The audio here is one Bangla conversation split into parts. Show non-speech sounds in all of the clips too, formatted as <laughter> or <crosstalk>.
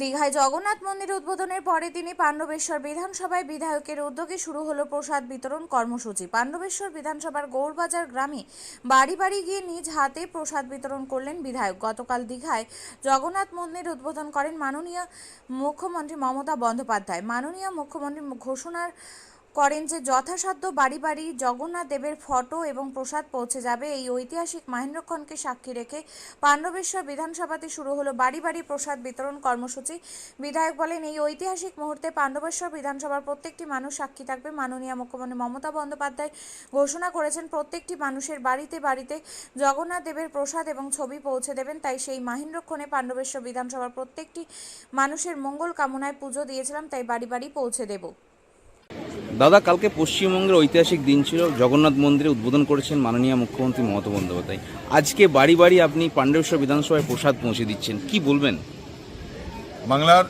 দীঘায় জগন্নাথ মন্দির উদ্বোধনের পরে তিনি পাণ্ডবেশ্বর বিধানসভায় বিধায়কের উদ্যোগে শুরু হলো প্রসাদ বিতরণ কর্মসূচি। পাণ্ডবেশ্বর বিধানসভার গৌরবাজার গ্রামে বাড়ি বাড়ি গিয়ে নিজ হাতে প্রসাদ বিতরণ করলেন বিধায়ক। গতকাল দীঘায় জগন্নাথ মন্দির উদ্বোধন করেন মাননীয় মুখ্যমন্ত্রী মমতা বন্দ্যোপাধ্যায়। মাননীয় মুখ্যমন্ত্রী ঘোষণার করেন যে যথাসাধ্য বাড়ি বাড়ি জগন্নাথ দেবের ফটো এবং প্রসাদ পৌঁছে যাবে। এই ঐতিহাসিক মহেন্দ্রক্ষণকে সাক্ষী রেখে পাণ্ডবেশ্বর বিধানসভাতে শুরু হলো বাড়ি বাড়ি প্রসাদ বিতরণ কর্মসূচি। বিধায়ক বলেন, এই ঐতিহাসিক মুহূর্তে পাণ্ডবেশ্বর বিধানসভার প্রত্যেকটি মানুষ সাক্ষী থাকবে। মাননীয় মুখ্যমন্ত্রী মমতা বন্দ্যোপাধ্যায় ঘোষণা করেছেন, প্রত্যেকটি মানুষের বাড়িতে বাড়িতে জগন্নাথ দেবের প্রসাদ এবং ছবি পৌঁছে দেবেন। তাই সেই মাহেন্দ্রক্ষণে পাণ্ডবেশ্বর বিধানসভার প্রত্যেকটি মানুষের মঙ্গল কামনায় পুজো দিয়েছিলাম, তাই বাড়ি বাড়ি পৌঁছে দেব। দাদা, কালকে পশ্চিমবঙ্গের ঐতিহাসিক দিন ছিল। জগন্নাথ মন্দিরে উদ্বোধন করেছেন মাননীয় মুখ্যমন্ত্রী মমতা বন্দ্যোপাধ্যায়। আজকে বাড়ি বাড়ি আপনি পাণ্ডবেশ্বর বিধানসভায় প্রসাদ পৌঁছে দিচ্ছেন। কি বলবেন? বাংলার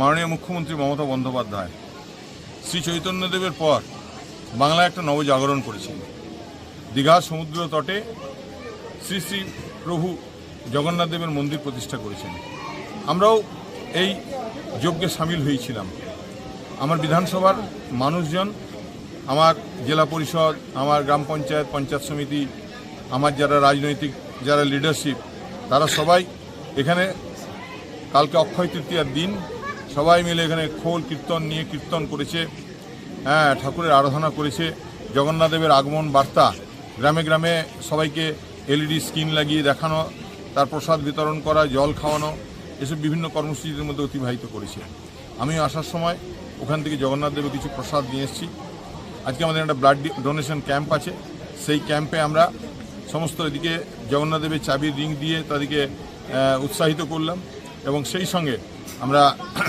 মাননীয় মুখ্যমন্ত্রী মমতা বন্দ্যোপাধ্যায় শ্রী চৈতন্যদেবের পর বাংলা একটা নবজাগরণ করেছিল দীঘার সমুদ্র তটে শ্রী শ্রী প্রভু জগন্নাথ দেবের মন্দির প্রতিষ্ঠা করেছেন। আমরাও এই যজ্ঞে সামিল হয়েছিলাম। আমার বিধানসভার মানুষজন, আমার জেলা পরিষদ, আমার গ্রাম পঞ্চায়েত পঞ্চায়েত সমিতি, আমার যারা রাজনৈতিক, যারা লিডারশিপ তারা সবাই এখানে কালকে অক্ষয় তৃতীয়ার দিন সবাই মিলে এখানে খোল কীর্তন নিয়ে কীর্তন করেছে হ্যাঁ ঠাকুরের আরাধনা করেছে, জগন্নাথ দেবের আগমন বার্তা, গ্রামে গ্রামে সবাইকে এলইডি স্ক্রিন লাগিয়ে দেখানো, তার প্রসাদ বিতরণ করা, জল খাওয়ানো, এসব বিভিন্ন কর্মসূচির মধ্যে অতিবাহিত করেছে। আমি আসার সময় ওখান থেকে জগন্নাথ দেবের কিছু প্রসাদ নিয়ে এসেছি। আজকে আমাদের একটা ব্লাড ডোনেশন ক্যাম্প আছে। সেই ক্যাম্পে আমরা সমস্ত এদিকে জগন্নাথ দেবের চাবির রিং দিয়ে তাদেরকে উৎসাহিত করলাম এবং সেই সঙ্গে আমরা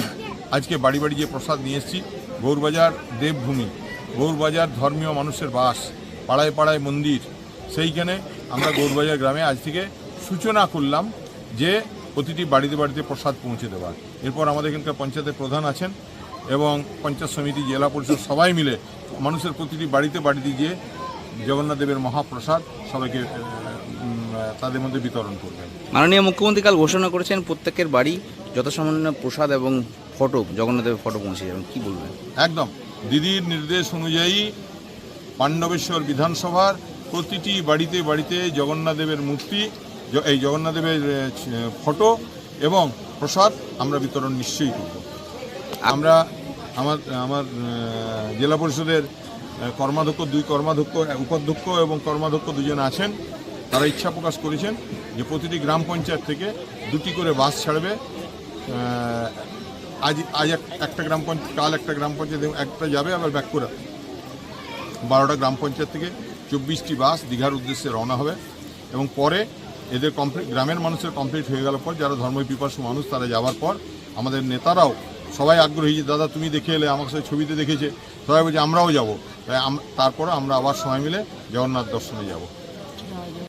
<clears throat> আজকে বাড়ি বাড়ি যে প্রসাদ নিয়ে এসেছি। গৌরবাজার দেবভূমি, গৌরবাজার ধর্মীয় মানুষের বাস, পাড়ায় পাড়ায় মন্দির। সেইখানে আমরা গৌরবাজার গ্রামে আজ থেকে সূচনা করলাম যে প্রতিটি বাড়িতে বাড়িতে প্রসাদ পৌঁছে দেওয়ার। এরপর আমাদের এখানকার পঞ্চায়েতের প্রধান আছেন এবং পঞ্চায়েত সমিতি জেলা পরিষদ সবাই মিলে মানুষের প্রতিটি বাড়িতে বাড়িতে গিয়ে জগন্নাথ দেবের মহাপ্রসাদ সবাইকে তাদের মধ্যে বিতরণ করবেন। মাননীয় মুখ্যমন্ত্রী কাল ঘোষণা করেছেন প্রত্যেকের বাড়ি যথাসামান্য প্রসাদ এবং ফটো জগন্নাথ দেবের ফটো পৌঁছে যাবেন কি বলবেন? একদম। দিদির নির্দেশ অনুযায়ী পাণ্ডবেশ্বর বিধানসভার প্রতিটি বাড়িতে বাড়িতে জগন্নাথ দেবের মূর্তি এই জগন্নাথ দেবের ফটো এবং প্রসাদ আমরা বিতরণ নিশ্চয়ই করব। আমরা আমার আমার জেলা পরিষদের কর্মাধ্যক্ষ, দুই কর্মাধ্যক্ষ, উপাধ্যক্ষ এবং কর্মাধ্যক্ষ দুজন আছেন। তারা ইচ্ছা প্রকাশ করেছেন যে প্রতিটি গ্রাম পঞ্চায়েত থেকে দুটি করে বাস ছাড়বে। আজ আজ এক- একটা গ্রাম পঞ্চায়েত কাল একটা গ্রাম পঞ্চায়েত একটা যাবে আবার ব্যাক করে বারোটা গ্রাম পঞ্চায়েত থেকে চব্বিশটি বাস দীঘার উদ্দেশ্যে রওনা হবে এবং পরে এদের কমপ্লিট গ্রামের মানুষের কমপ্লিট হয়ে গেল পর, যারা ধর্ম পিপাসু মানুষ, তারা যাওয়ার পর আমাদের নেতারাও সবাই আগ্রহী যে, দাদা, তুমি দেখে এলে আমার সাথে ছবিতে দেখেছে। সবাই বলছে, আমরাও যাব। তাই তারপরে আমরা আবার সময় মিলে জগন্নাথ দর্শনে যাব।